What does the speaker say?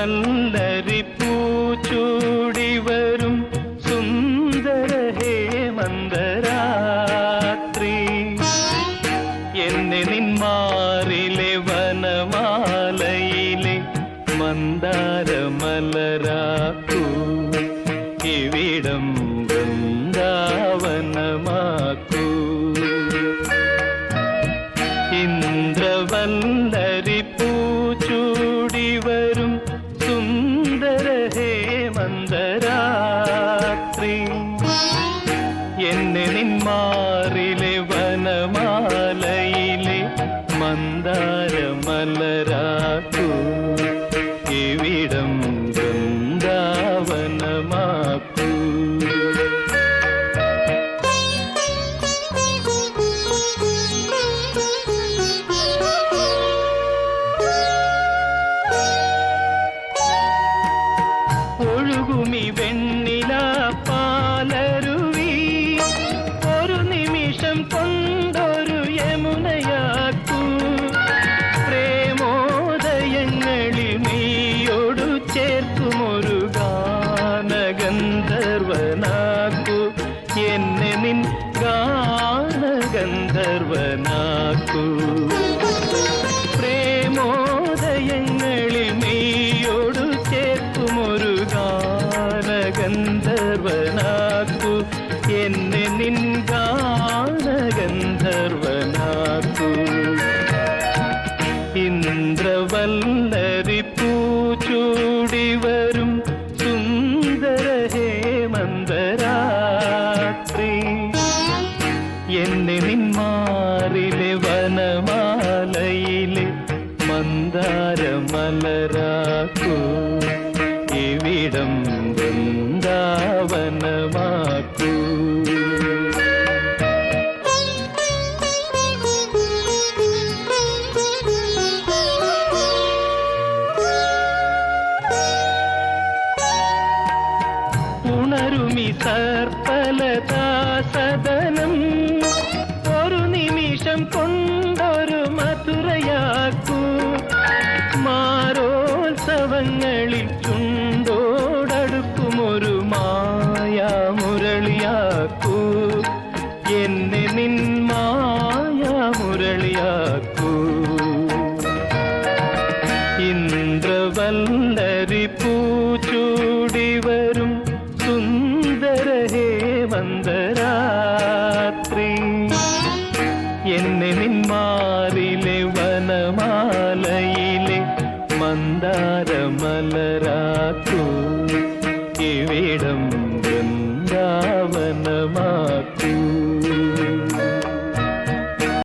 வல்லரி பூச்சூடி வரும் சுந்தர ஹேமந்தராத்ரி എന്നെ നിന്മാറിലെ വനമാലയിലെ മന്ദാര മലരാക്കൂ ഇവിടം വൃന്ദാവനമാക്കൂ ഇന്ദ്രവല്ല ഹേമന്തരാത്രി എന്നെ നിന്മാറിലെ വനമാലയിലെ മന്ദാര മലരാക്കൂ ഇവിടം വൃന്ദാവനമാക്കൂ. ഒഴുകുമി വെണ്ണില പാലരുവി. ഒരു നിമിഷം കൊണ്ടൊരു യമുനയാക്കൂ. പ്രേമോദയങ്ങളിൽ നീയോടു ചേർക്കുമൊരു ഗാനഗന്ധർവനാക്കൂ വനമാലയിലെ മന്ദാര മലരാക്കൂ ഇവിടം വൃന്ദാവനമാക്കൂ. ഉണരുമി സർപ്പലതാസദനം ഒരു ചുണ്ടോടടുക്കുമൊരു മായാമുരളിയാക്കൂ എന്നെ നിൻ മായ മുരളിയാക്കൂ. ഇന്ദ്രവല്ലരി പൂച്ചൂടി വരും സുന്ദര ഹേമന്തരാത്രി. എന്നെ നിന്മാറിലെ വനമാലയിലെ മന്ദാര മലരാക്കൂ